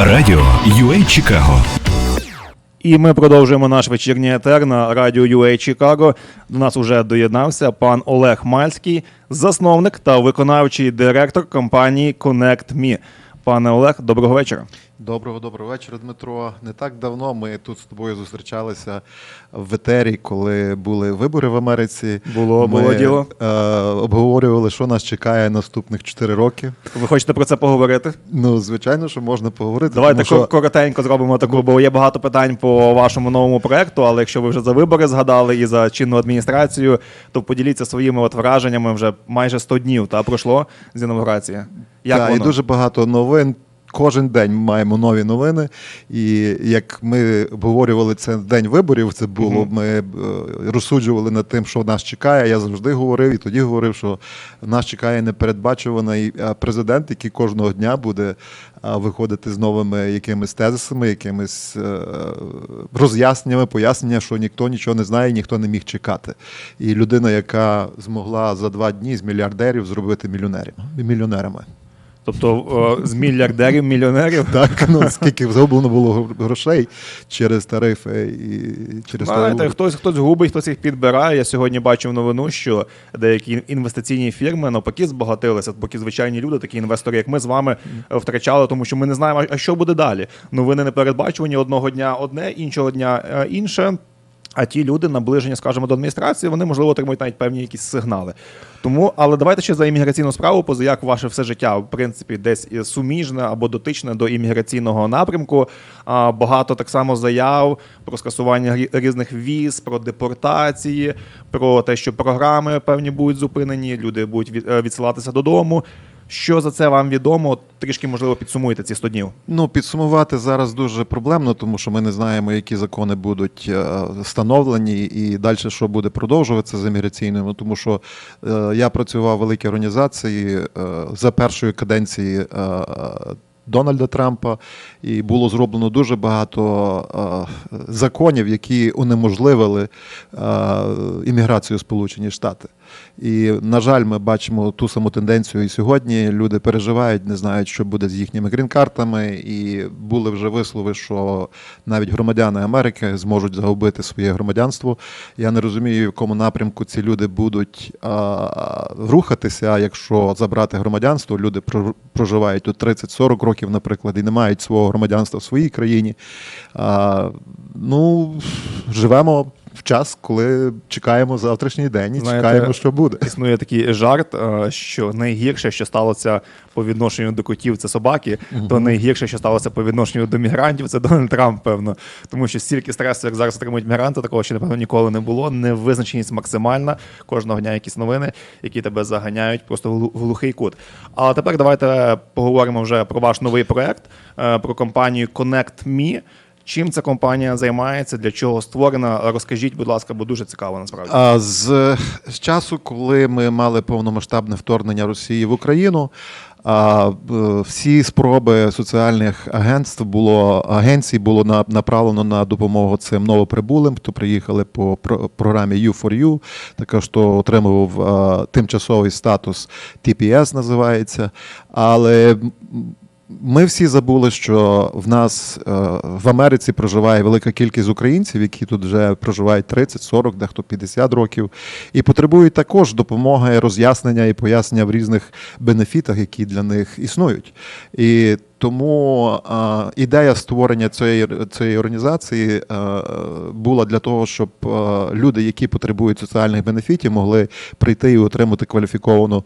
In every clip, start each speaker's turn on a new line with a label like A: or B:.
A: Радіо UA Чикаго
B: І ми продовжуємо наш вечірній етер на радіо UA Чикаго. До нас уже доєднався пан Олег Мальський, засновник та виконавчий директор компанії ConnectMe. Пане Олег, доброго вечора.
C: Доброго доброго вечора, Дмитро. Не так давно ми тут з тобою зустрічалися в етері, коли були вибори в Америці.
B: Було-
C: ми,
B: було діло.
C: Е, обговорювали, що нас чекає наступних 4 роки.
B: Ви хочете про це поговорити?
C: Ну, звичайно, що можна поговорити.
B: Давайте
C: тому що...
B: коротенько зробимо таку, бо є багато питань по вашому новому проекту. Але якщо ви вже за вибори згадали і за чинну адміністрацію, то поділіться своїми от враженнями вже майже 100 днів та пройшло з інавгурації. Як
C: Так,
B: воно?
C: і дуже багато новин. Кожен день маємо нові новини. І як ми обговорювали це день виборів, це було. Ми е, розсуджували над тим, що нас чекає. Я завжди говорив, і тоді говорив, що нас чекає непередбачуваний президент, який кожного дня буде виходити з новими якимись тезисами, якимись е, роз'ясненнями, пояснення, що ніхто нічого не знає, ніхто не міг чекати. І людина, яка змогла за два дні з мільярдерів зробити мільйонерів мільйонерами.
B: Тобто з мільярдерів, мільйонерів.
C: Так, ну скільки зроблено було грошей через тарифи і через
B: Знаєте, хтось хтось губить, хтось їх підбирає. Я сьогодні бачив новину, що деякі інвестиційні фірми навпаки збагатилися, поки звичайні люди, такі інвестори, як ми з вами, втрачали, тому що ми не знаємо, а що буде далі. Новини не передбачувані одного дня одне, іншого дня е, інше. А ті люди, наближені, скажімо, до адміністрації, вони можливо отримують навіть певні якісь сигнали. Тому, але давайте ще за імміграційну справу, поза як ваше все життя, в принципі, десь суміжне або дотичне до імміграційного напрямку. А, багато так само заяв про скасування рі- різних віз, про депортації, про те, що програми певні будуть зупинені, люди будуть е, відсилатися додому. Що за це вам відомо? Трішки можливо підсумуйте ці 100 днів.
C: Ну, підсумувати зараз дуже проблемно, тому що ми не знаємо, які закони будуть е, встановлені і далі що буде продовжуватися з імміграційними. Тому що е, я працював в великій організації е, за першої каденції. Дональда Трампа, і було зроблено дуже багато законів, які унеможливили імміграцію Сполучені Штати. І, на жаль, ми бачимо ту саму тенденцію і сьогодні. Люди переживають, не знають, що буде з їхніми грін-картами, і були вже вислови, що навіть громадяни Америки зможуть загубити своє громадянство. Я не розумію, в якому напрямку ці люди будуть а, рухатися, якщо забрати громадянство. Люди проживають тут 30-40 років, наприклад, і не мають свого громадянства в своїй країні. А, ну, живемо в час, коли чекаємо завтрашній день і
B: Знаєте,
C: чекаємо, що буде.
B: Існує такий жарт, е, що найгірше, що сталося по відношенню до котів, це собаки, то найгірше, що сталося по відношенню до мігрантів, це Дональд Трамп, певно. Тому що стільки стресу, як зараз отримують мігранти, такого ще напевно ніколи не було. Невизначеність максимальна. Кожного дня якісь новини, які тебе заганяють просто в глухий кут. А тепер давайте поговоримо вже про ваш новий проект, е, про компанію ConnectMe. Чим ця компанія займається, для чого створена? Розкажіть, будь ласка, бо дуже цікаво насправді.
C: А з, з часу, коли ми мали повномасштабне вторгнення Росії в Україну, а, всі спроби соціальних агентств було агенцій було на, направлено на допомогу цим новоприбулим, хто приїхали по про- програмі U4U, також хто отримував а, тимчасовий статус TPS називається. Але ми всі забули, що в нас е, в Америці проживає велика кількість українців, які тут вже проживають 30, 40, дехто 50 років, і потребують також допомоги, роз'яснення і пояснення в різних бенефітах, які для них існують. І тому е, ідея створення цієї, цієї організації е, була для того, щоб люди, які потребують соціальних бенефітів, могли прийти і отримати кваліфіковану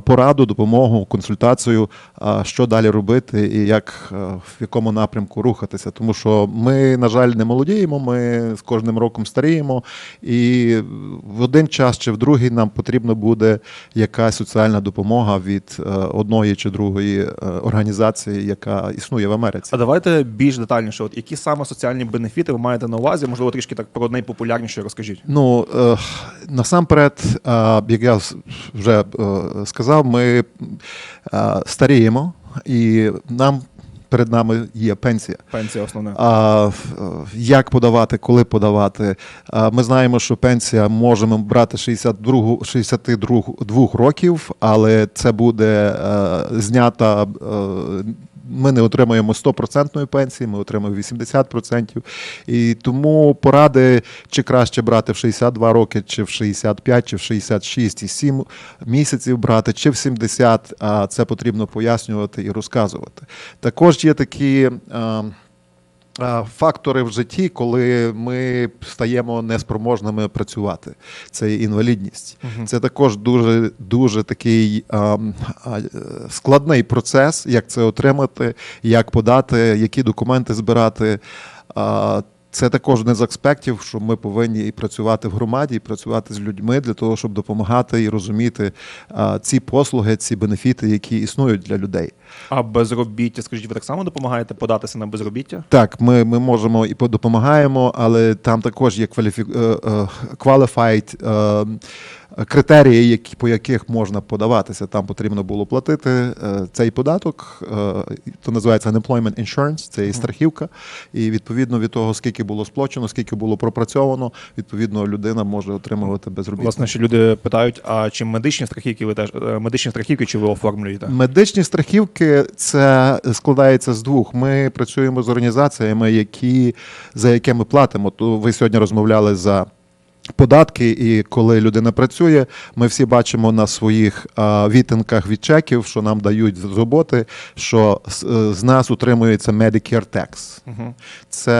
C: пораду, допомогу, консультацію, е, що далі робити і як е, в якому напрямку рухатися. Тому що ми, на жаль, не молодіємо, ми з кожним роком старіємо, і в один час чи в другий нам потрібно буде якась соціальна допомога від е, одної чи другої е, організації, яка існує в Америці.
B: А давайте більш детальніше. От які саме соціальні бенефіти ви маєте на увазі? Можливо, трішки так про найпопулярніше розкажіть.
C: Ну е, насамперед, е, як я вже е, сказав, ми старіємо, і нам перед нами є пенсія.
B: Пенсія основна.
C: А, як подавати, коли подавати? А, Ми знаємо, що пенсія можемо брати 62, 62 років, але це буде е, знята е, ми не отримуємо 100% пенсії, ми отримуємо 80%. І тому поради, чи краще брати в 62 роки, чи в 65, чи в 66 і 7 місяців брати, чи в 70, а це потрібно пояснювати і розказувати. Також є такі. Фактори в житті, коли ми стаємо неспроможними працювати, це інвалідність. інвалідність. Це також дуже дуже такий а, а, е, складний процес, як це отримати, як подати, які документи збирати. А, це також один з аспектів, що ми повинні і працювати в громаді, і працювати з людьми для того, щоб допомагати і розуміти а, ці послуги, ці бенефіти, які існують для людей.
B: А безробіття, скажіть, ви так само допомагаєте податися на безробіття?
C: Так, ми, ми можемо і допомагаємо, але там також є кваліфі... е, е, qualified е, критерії, які, по яких можна подаватися. Там потрібно було платити е, цей податок, е, то називається unemployment insurance, це і страхівка. І відповідно від того, скільки було сплачено, скільки було пропрацьовано, відповідно людина може отримувати безробіття.
B: Власне, що люди питають, а чи медичні страхівки ви теж е, медичні страхівки чи ви оформлюєте?
C: Медичні страхівки це складається з двох. Ми працюємо з організаціями, які за яке ми платимо. То ви сьогодні розмовляли за. Податки, і коли людина працює, ми всі бачимо на своїх а, відтинках від чеків, що нам дають з роботи, що з, е, нас утримується Medicare Tax. Це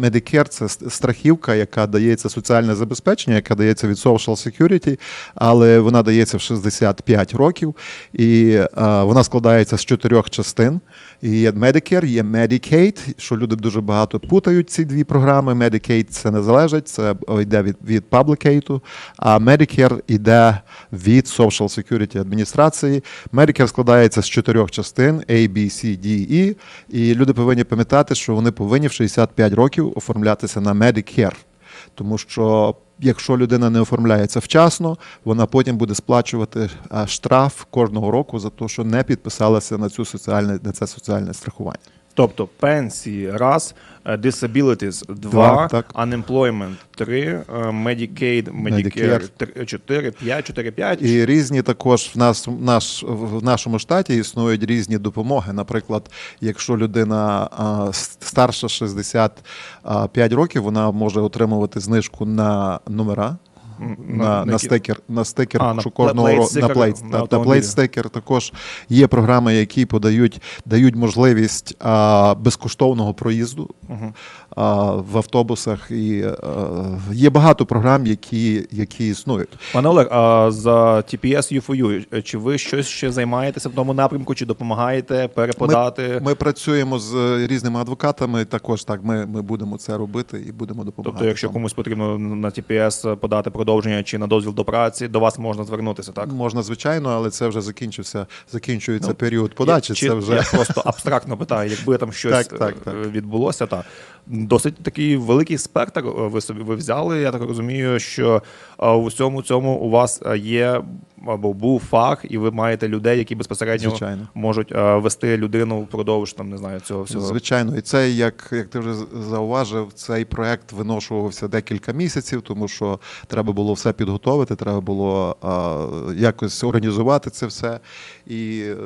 C: Medicare – це страхівка, яка дається соціальне забезпечення, яка дається від Social Security, але вона дається в 65 років, і вона складається з чотирьох частин. І є Medicare, є Medicaid, що люди дуже багато путають ці дві програми. Medicaid – це не залежить, це йде від, від Public а Medicare йде від Social Security адміністрації. Medicare складається з чотирьох частин A, B, C, D, E, і люди повинні пам'ятати, що вони повинні в 65 років оформлятися на Medicare. Тому що якщо людина не оформляється вчасно, вона потім буде сплачувати штраф кожного року за те, що не підписалася на цю соціальне на це соціальне страхування.
B: Тобто пенсії раз, е, disabilities два,
C: так.
B: unemployment три, е, Medicaid, Medicare три- чотири, п'ять, чотири, п'ять.
C: І різні також в нас в наш в нашому штаті існують різні допомоги. Наприклад, якщо людина старша 65 років, вона може отримувати знижку на номера. На,
B: на
C: на, стикер, на стикер,
B: А, на
C: кожного
B: плейт
C: ро- на плейт,
B: на
C: та
B: автомобілі.
C: плейт стикер також є програми, які подають дають можливість а, безкоштовного проїзду а, в автобусах. І а, є багато програм, які, які існують.
B: Пане Олег, а за TPS U4U, е, чи ви щось ще займаєтеся в тому напрямку, чи допомагаєте переподати?
C: Ми працюємо з е, різними адвокатами. Також так ми, ми будемо це робити і будемо допомагати.
B: Тобто, якщо комусь потрібно на TPS подати продовження чи на дозвіл до праці, до вас можна звернутися, так?
C: можна звичайно, але це вже закінчився. Закінчується
B: Ну,
C: період подачі.
B: Я,
C: це вже
B: Я просто абстрактно питаю, якби там щось
C: Так, так, так.
B: е, відбулося, та досить такий великий спектр е, ви собі ви взяли. Я так розумію, що е, у всьому цьому у вас е, є або був фах, і ви маєте людей, які безпосередньо
C: Звичайно.
B: можуть вести людину впродовж там, не знаю, цього всього.
C: Звичайно, і це як, як ти вже зауважив, цей проект виношувався декілька місяців, тому що треба було все підготовити, треба було а, якось організувати це все і е,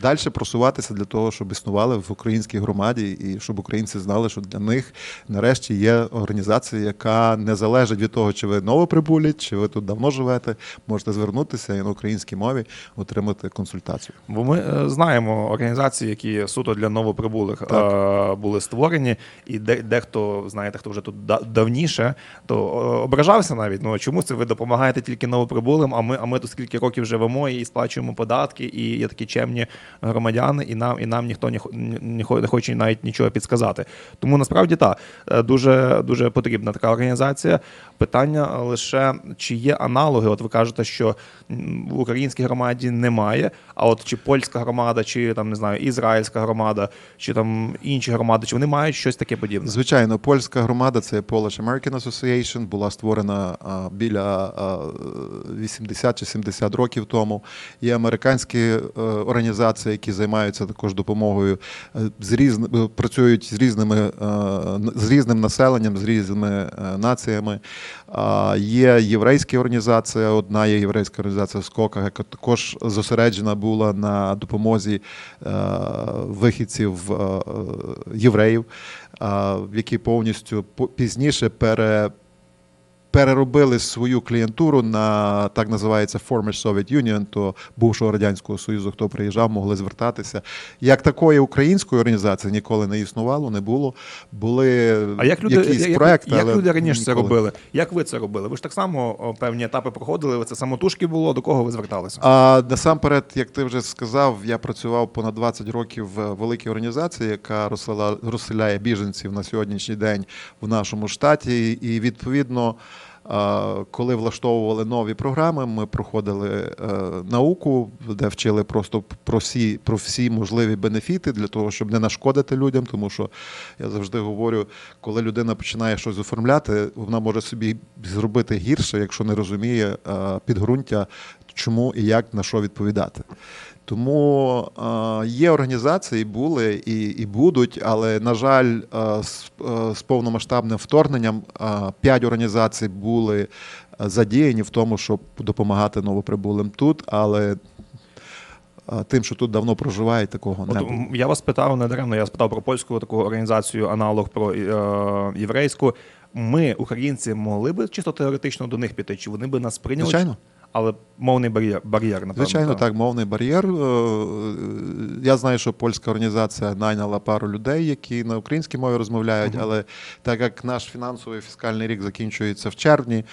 C: далі просуватися для того, щоб існували в українській громаді, і щоб українці знали, що для них нарешті є організація, яка не залежить від того, чи ви новоприбулі, чи ви тут давно живете. Можете звернутися і на українській мові отримати консультацію.
B: Бо ми е, знаємо організації, які суто для новоприбулих е, були створені, і дехто, знаєте, хто вже тут да- давніше, то е, ображався навіть. Ну чому це ви допомагаєте тільки новоприбулим? А ми, а ми тут скільки років живемо і сплачуємо податки, і є такі чемні громадяни, і нам, і нам ніхто не, не, хоче навіть нічого підсказати. Тому насправді так, дуже, дуже потрібна така організація. Питання лише чи є аналоги? От ви кажете, що в українській громаді немає. А от чи польська громада, чи там не знаю, ізраїльська громада, чи там інші громади, чи вони мають щось таке подібне?
C: Звичайно, польська громада це Polish American Association, була створена біля а, 80 чи 70 років тому. Є американські е, організації. Організації, які займаються також допомогою е, з різни, е, працюють з різними е, з різним населенням, з різними націями. Є єврейська організація, одна є єврейська організація Скока, яка також зосереджена була на допомозі вихідців євреїв, які повністю по- пізніше пере переробили свою клієнтуру на так називається Former Soviet Union, то бувшого радянського союзу, хто приїжджав, могли звертатися. Як такої української організації ніколи не існувало, не було. Були
B: А як люди,
C: якісь
B: як,
C: проекти,
B: як
C: але
B: люди раніше це робили? Як ви це робили? Ви ж так само певні етапи проходили, ви це самотужки було, до кого ви зверталися?
C: А насамперед, як ти вже сказав, я працював понад 20 років в великій організації, яка розселяє біженців на сьогоднішній день в нашому штаті. І відповідно, коли влаштовували нові програми, ми проходили е, науку, де вчили просто про всі, про всі можливі бенефіти для того, щоб не нашкодити людям. Тому що я завжди говорю, коли людина починає щось оформляти, вона може собі зробити гірше, якщо не розуміє е, підґрунтя, чому і як на що відповідати. Тому е, є організації, були і, і будуть, але на жаль, е, з, е, з повномасштабним вторгненням е, п'ять організацій були задіяні в тому, щоб допомагати новоприбулим тут, але е, тим, що тут давно проживають, такого не було.
B: я вас питав недаремно, я спитав про польську таку організацію, аналог про е, єврейську. Ми, українці, могли би чисто теоретично до них піти, чи вони би нас прийняли?
C: Звичайно.
B: Але мовний бар'єр, бар'єр напевно.
C: Звичайно, так, мовний бар'єр. Е, Я знаю, що польська організація найняла пару людей, які на українській мові розмовляють, але так як наш фінансовий фіскальний рік закінчується в червні,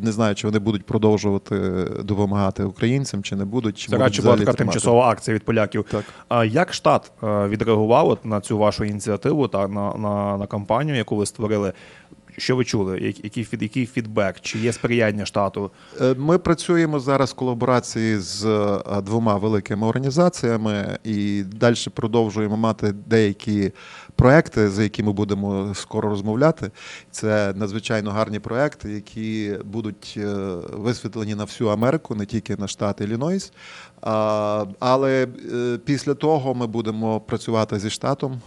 C: не знаю, чи вони будуть продовжувати допомагати українцям, чи не будуть. Чи
B: Це радше була така тимчасова акція від поляків.
C: Так.
B: Як штат е, відреагував на цю вашу ініціативу та на, на, на кампанію, яку ви створили? Що ви чули? Який, який фідбек? Чи є сприяння штату?
C: Е, Ми працюємо зараз в колаборації з е, двома великими організаціями і далі продовжуємо мати деякі проекти, за які ми будемо скоро розмовляти. Це надзвичайно гарні проекти, які будуть е, висвітлені на всю Америку, не тільки на штат Іллінойс. Але е, після того ми будемо працювати зі штатом,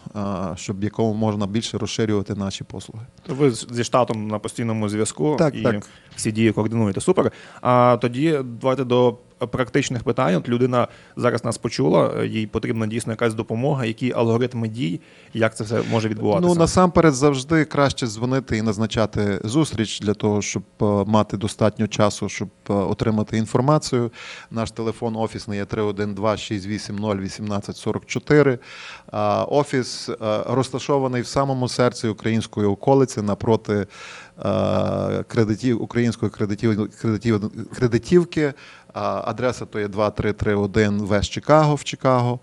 C: щоб якому можна більше розширювати наші послуги.
B: То Ви зі штатом на постійному зв'язку
C: Так,
B: і
C: так.
B: всі дії координуєте. Супер. А тоді давайте до практичних питань. От людина зараз нас почула, їй потрібна дійсно якась допомога, які алгоритми дій, як це все може відбуватися.
C: Ну насамперед завжди краще дзвонити і назначати зустріч для того, щоб е, мати достатньо часу, щоб е, отримати інформацію. Наш телефон офісний є 312-680-1844. А, Офіс е, розташований в самому серці української околиці напроти е, кредитів української кредитів, кредитів, кредитівки. Адреса то є 2331 Вест Чикаго в Чикаго.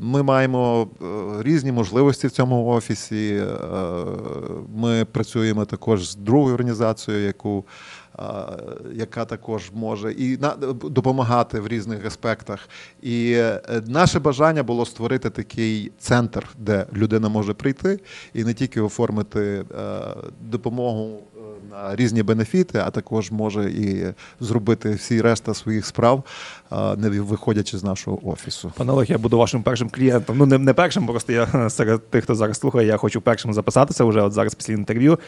C: Ми маємо е, різні можливості в цьому офісі. Е, Ми працюємо також з другою організацією, яку яка також може і допомагати в різних аспектах. І е, наше бажання було створити такий центр, де людина може прийти і не тільки оформити допомогу різні бенефіти, а також може і зробити всі решта своїх справ, не виходячи з нашого офісу.
B: Пане Олег, я буду вашим першим клієнтом. Ну, не, не першим, просто я серед тих, хто зараз слухає, я хочу першим записатися вже от зараз після інтерв'ю,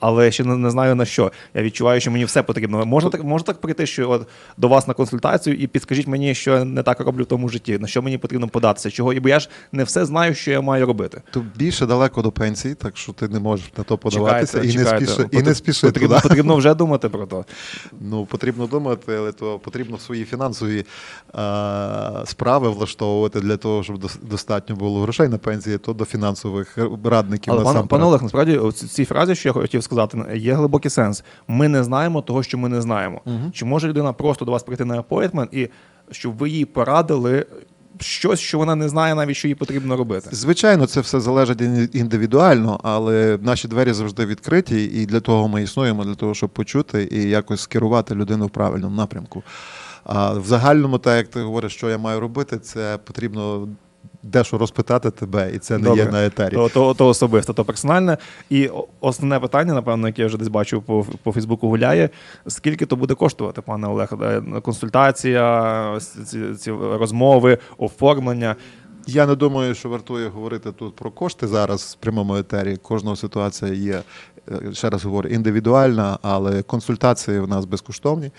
B: але ще не, не знаю на що. Я відчуваю, що мені все потрібно. Можна так, можна так прийти, що от до вас на консультацію і підскажіть мені, що я не так роблю в тому житті, на що мені потрібно податися, чого, і бо я ж не все знаю, що я маю робити.
C: То більше далеко до пенсії, так що ти не можеш на то подаватися і,
B: Чекайте,
C: не спіши, і не спіши
B: Потрібно,
C: туди.
B: потрібно вже думати про то.
C: Ну, потрібно думати, але то потрібно свої фінансові е, справи влаштовувати для того, щоб достатньо було грошей на пенсії, то до фінансових радників
B: Але пане,
C: насамперед.
B: пане Олег, насправді ці- цій фразі, що я хотів сказати, є глибокий сенс. Ми не знаємо того, що ми не знаємо. Чи може людина просто до вас прийти на апойтмент і щоб ви їй порадили щось, що вона не знає, навіть що їй потрібно робити?
C: Звичайно, це все залежить індивідуально, але наші двері завжди відкриті, і для того ми існуємо, для того, щоб почути і якось скерувати людину в правильному напрямку. А в загальному, так як ти говориш, що я маю робити, це потрібно дещо розпитати тебе, і це не
B: Добре.
C: є на етері.
B: То, то, то особисте, то персональне. І основне питання, напевно, яке я вже десь бачив по, по Фейсбуку гуляє. Скільки то буде коштувати, пане Олег? Е, Консультація, ці, ці- ці розмови, оформлення.
C: Я не думаю, що вартує говорити тут про кошти зараз в прямому етері. Кожного ситуація є, е, ще раз говорю, індивідуальна, але консультації в нас безкоштовні.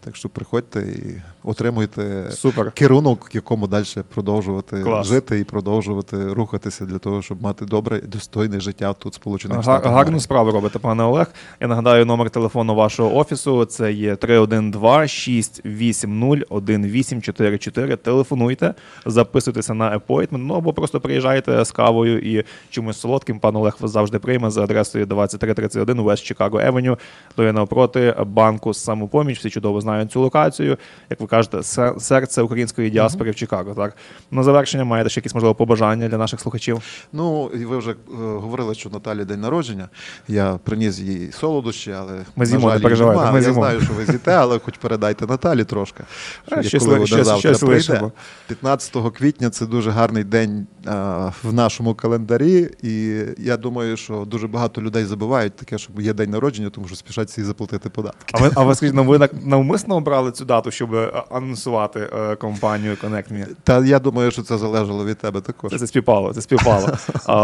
C: Так що приходьте і отримуйте
B: Супер.
C: керунок, в якому далі продовжувати
B: Клас.
C: жити і продовжувати рухатися для того, щоб мати добре і достойне життя тут, Сполучених
B: Гар,
C: Штатах.
B: гарну справу робите, пане Олег. Я нагадаю номер телефону вашого офісу. Це є 312-680-1844. Телефонуйте, записуйтеся на appointment, ну або просто приїжджайте з кавою і чимось солодким. Пан Олег вас завжди прийме за адресою 2331 West Chicago Avenue. То є навпроти банку самопоміч. Всі чудово знають цю локацію. Як ви кажете, се- серце української діаспори в Чикаго. Так на завершення маєте ще якісь можливо побажання для наших слухачів.
C: Ну, і ви вже е, говорили, що Наталі день народження. Я приніс їй солодощі, але
B: Ми з'їмо, не переживайте, ми
C: Я знаю, що ви з'їте, але хоч передайте Наталі трошки.
B: А,
C: Що
B: щось
C: коли
B: щось-
C: завтра
B: щось
C: прийде. 15 квітня це дуже гарний день а, в нашому календарі. І я думаю, що дуже багато людей забувають таке, що є день народження, тому що спішать всі заплатити податки.
B: А ви, а ви скажіть, ну ви навмисно обрали цю дату, щоб е, анонсувати е, компанію Connect Me?
C: Та я думаю, що це залежало від тебе також.
B: Це, це співпало, це співпало.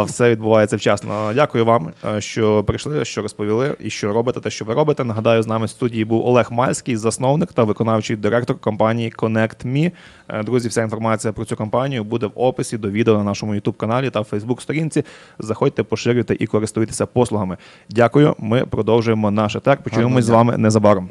B: Все відбувається вчасно. Дякую вам, е, що прийшли, що розповіли і що робите те, що ви робите. Нагадаю, з нами в студії був Олег Мальський, засновник та виконавчий директор компанії Connect Me. Е, Друзі, вся інформація про цю компанію буде в описі до відео на нашому youtube каналі та facebook сторінці. Заходьте, поширюйте і користуйтеся послугами. Дякую. Ми продовжуємо наш етер. Почуємось з вами незабаром.